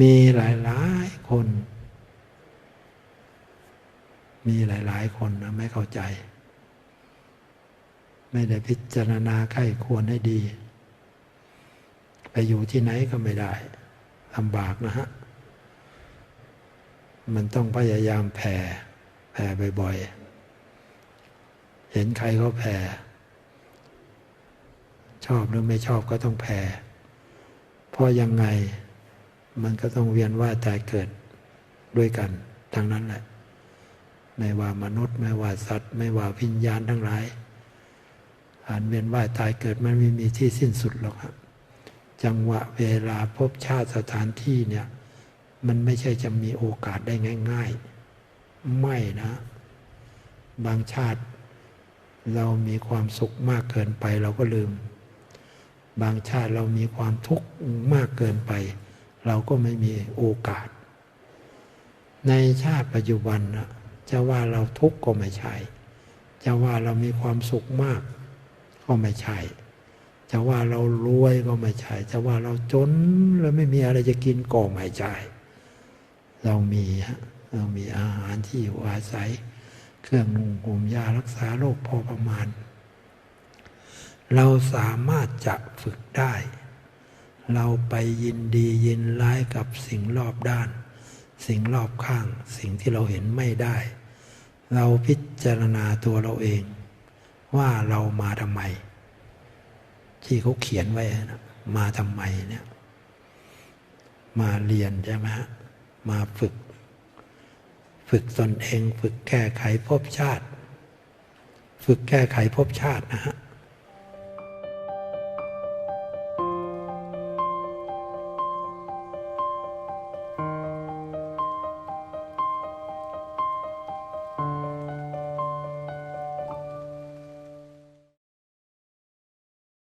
มีหลายๆคน มีหลายๆคนนะไม่เข้าใจ ไม่ได้พิจารณาใกล้ควรให้ดี ไปอยู่ที่ไหนก็ไม่ได้ลำบากนะฮะ มันต้องพยายามแผ่ แผ่บ่อยๆ เห็นใครเขาแผ่ ชอบหรือไม่ชอบก็ต้องแผ่ เพราะยังไง มันก็ต้องเวียนว่ายตายเกิดด้วยกันทั้งนั้นแหละ ไม่ว่ามนุษย์ ไม่ว่าสัตว์ ไม่ว่าวิญญาณทั้งหลายการเวียนว่ายตายเกิดมันไม่มีที่สิ้นสุดหรอกครับจังหวะเวลาพบชาติสถานที่เนี่ย มันไม่ใช่จะมีโอกาสได้ง่าย ๆ ไม่นะ บางชาติเรามีความสุขมากเกินไปเราก็ลืม บางชาติเรามีความทุกข์มากเกินไป เราก็ไม่มีโอกาส ในชาติปัจจุบันนะจะว่าเราทุกข์ก็ไม่ใช่ จะว่าเรามีความสุขมาก ก็ไม่ใช่ จะว่าเรารวยก็ไม่ใช่ จะว่าเราจนแล้วไม่มีอะไรจะกินก็ไม่ใช่ เรามีฮะเรามีอาหารที่อยู่อาศัย เครื่องนุ่งห่มยารักษาโรคพอประมาณ เราสามารถจะฝึกได้ เราไปยินดียินร้ายกับสิ่งรอบด้าน สิ่งรอบข้าง สิ่งที่เราเห็นไม่ได้ เราพิจารณาตัวเราเอง ว่าเรามาทำไม ที่เขาเขียนไว้นะมาทำไมเนี่ย มาเรียนใช่ไหมฮะมาฝึก ฝึกตนเอง ฝึกแก้ไขภพชาติ ฝึกแก้ไขภพชาตินะฮะ